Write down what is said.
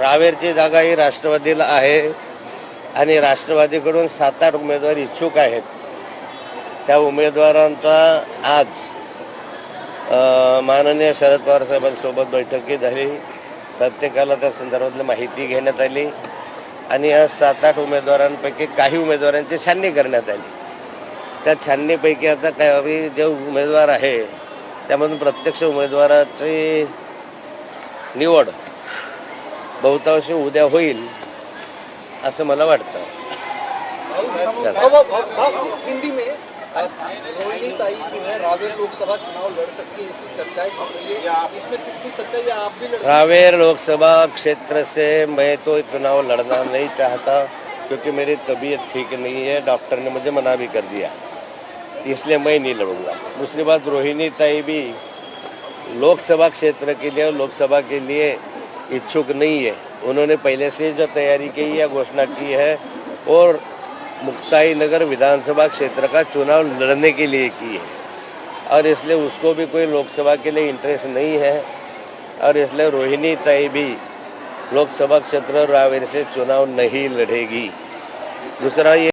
रावेरची जागा ही राष्ट्रवादीला आहे. आणि राष्ट्रवादीकडून सात आठ उमेदवार इच्छुक आहेत. त्या उमेदवारांचा आज माननीय शरद पवार साहेबांसोबत बैठकी झाली. प्रत्येकाला त्या संदर्भातली माहिती घेण्यात आली. आणि या सात आठ उमेदवारांपैकी काही उमेदवारांची छाननी करण्यात आली. त्या छाननीपैकी आता काही जे उमेदवार आहे. त्यामधून प्रत्यक्ष उमेदवाराची निवड बहुतांशी उद्या होईल असं मला वाटतं. हिंदी में ताई जो है रावेर लोकसभा चुनाव लड़ सकती है चर्चाएँ चल रही है। इसमें कितनी सच्चाई है आप भी लड़ रावेर लोकसभा क्षेत्र से मैं तो चुनाव लड़ना नहीं चाहता क्योंकि मेरी तबीयत ठीक नहीं है डॉक्टर ने मुझे मना भी कर दिया। इसलिए मैं नहीं लड़ूँगा। दूसरी बात रोहिणी ताई भी लोकसभा क्षेत्र के लिए और लोकसभा के लिए इच्छुक नहीं है। उन्होंने पहले से जो तैयारी की है, घोषणा की है और मुक्ताई नगर विधानसभा क्षेत्र का चुनाव लड़ने के लिए की है। और इसलिए उसको भी कोई लोकसभा के लिए इंटरेस्ट नहीं है। और इसलिए रोहिणी ताई भी लोकसभा क्षेत्र रावेर से चुनाव नहीं लड़ेगी। दूसरा ये